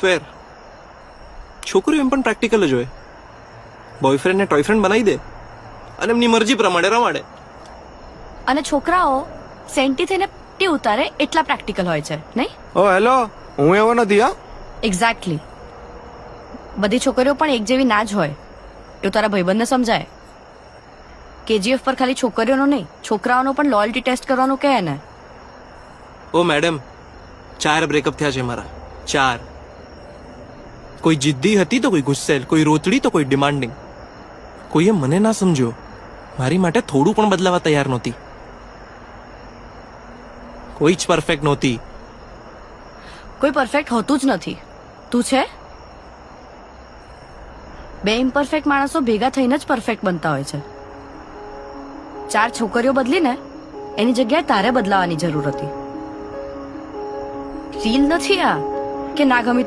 ફેર. છોકરીઓ એમ પણ પ્રેક્ટિકલ જ હોય. બોયફ્રેન્ડને ટોયફ્રેન્ડ બનાવી દે અને એમની મરજી પ્રમાણે રમાડે. અને છોકરાઓ સેન્ટી થઈને ટી ઉતારે એટલા પ્રેક્ટિકલ હોય છે નહીં? ઓ હેલો. હું એવો નથી હા? એક્ઝેક્ટલી બધી છોકરીઓ પણ એક જેવી ના જ હોય. એવું તારા ભાઈબંધને સમજાય. કેજીએફ પર ખાલી છોકરીઓનો નહીં છોકરાઓનો પણ લોયલ્ટી ટેસ્ટ કરવાનું કહે ને. ઓ મેડમ ચાર બ્રેકઅપ થયા છે મારા. ચાર. કોઈ જિદ્દી હતી તો કોઈ ગુસ્સેલ, કોઈ રોતડી તો કોઈ ડિમાન્ડિંગ. કોઈએ મને ના સમજ્યો. મારી માટે થોડું પણ બદલાવા તૈયાર નહોતી. કોઈ જ પરફેક્ટ નહોતી. કોઈ પરફેક્ટ હોતું જ નથી. તું છે? બે ઇમ્પરફેક્ટ માણસો ભેગા થઈને જ પરફેક્ટ બનતા હોય છે. ચાર છોકરીઓ બદલીને એની જગ્યાએ તારે બદલાવાની જરૂર હતી. રીલ નથી આ? કે ના ગમી